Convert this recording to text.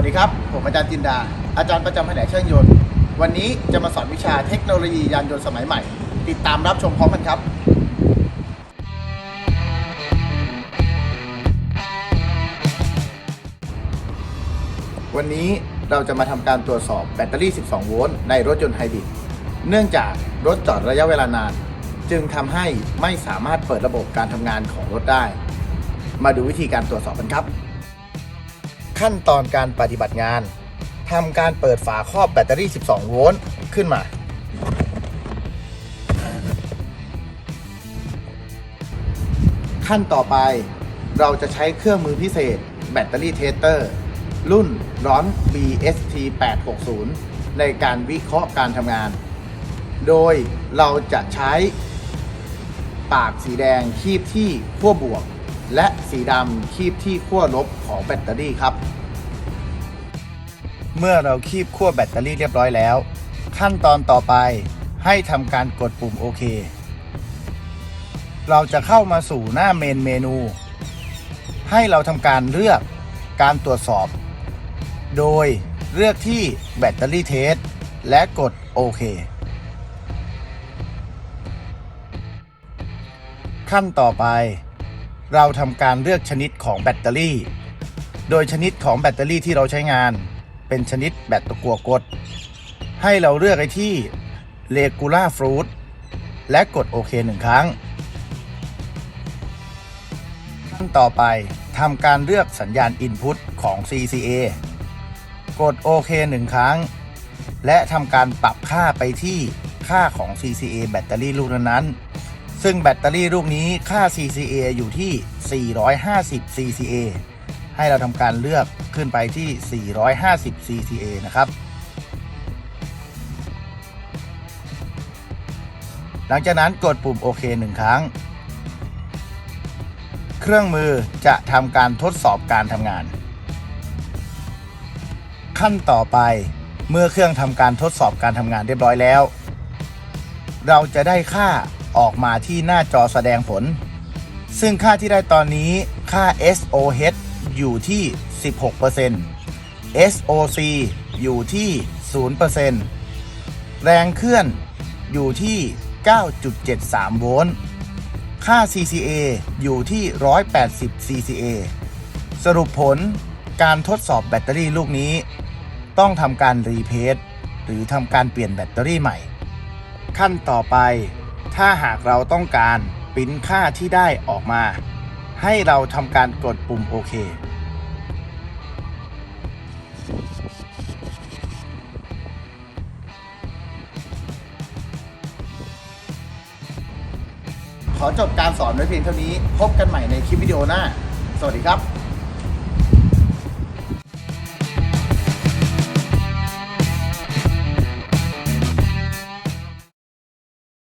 วัสดีครับ ผมอาจารย์จินดา อาจารย์ประจำแผนกช่างยนต์ วันนี้จะมาสอนวิชาเทคโนโลยียานยนต์สมัยใหม่ ติดตามรับชมพร้อมกันครับวันนี้เราจะมาทำการตรวจสอบแบตเตอรี่ 12 โวลต์ในรถยนต์ไฮบริด เนื่องจากรถจอดระยะเวลานาน จึงทำให้ไม่สามารถเปิดระบบการทำงานของรถได้ มาดูวิธีการตรวจสอบกันครับ ขั้นตอนการปฏิบัติงานทำการเปิดฝาครอบแบตเตอรี่ 12 โวลต์ขึ้นมา ขั้นต่อไปเราจะใช้เครื่องมือพิเศษแบตเตอรี่เทสเตอร์ รุ่นร้อน BST 860ในการวิเคราะห์การทำงาน โดยเราจะใช้ปากสีแดงคีบที่ขั้วบวก และสีดำคีบที่ขั้วลบของแบตเตอรี่ครับ เมื่อเราคีบขั้วแบตเตอรี่เรียบร้อยแล้ว ขั้นตอนต่อไปให้ทำการกดปุ่มโอเค เราจะเข้ามาสู่หน้าเมนเมนู ให้เราทำการเลือกการตรวจสอบ โดยเลือกที่แบตเตอรี่เทสและกดโอเคขั้นต่อไป เราทำการเลือกชนิดของแบตเตอรี่ โดยชนิดของแบตเตอรี่ที่เราใช้งาน เป็นชนิดแบตตะกัวกด ให้เราเลือกไอ้ที่ regular fruit และกดโอเคหนึ่งครั้งขั้นต่อไปทำการเลือกสัญญาณ Input ของ CCA กดโอเคหนึ่งครั้ง และทำการปรับค่าไปที่ค่าของ CCA แบตเตอรี่ลูกนั้นๆ ซึ่งแบตเตอรี่ลูกนี้ค่า CCA อยู่ที่ 450 CCA ให้เราทำการเลือกขึ้นไปที่ 450 CCA นะครับ หลังจากนั้นกดปุ่มโอเคหนึ่งครั้ง เครื่องมือจะทำการทดสอบการทำงาน ขั้นต่อไปเมื่อเครื่องทำการทดสอบการทำงานเรียบร้อยแล้ว เราจะได้ค่าออกมาที่หน้าจอแสดงผล ซึ่งค่าที่ได้ตอนนี้ค่า SOH อยู่ที่ 16% SOC อยู่ที่ 0%แรงเคลื่อนอยู่ที่ 9.73 โวลต์ ค่า CCA อยู่ที่ 180 CCA สรุปผลการทดสอบแบตเตอรี่ลูกนี้ ต้องทำการรีเพสหรือทำการเปลี่ยนแบตเตอรี่ใหม่ ขั้นต่อไป ถ้าหากเราต้องการปริ้นค่าที่ได้ออกมา ให้เราทำการกดปุ่มโอเคขอจบการสอนไว้เพียงเท่านี้ พบกันใหม่ในคลิปวิดีโอหน้า สวัสดีครับ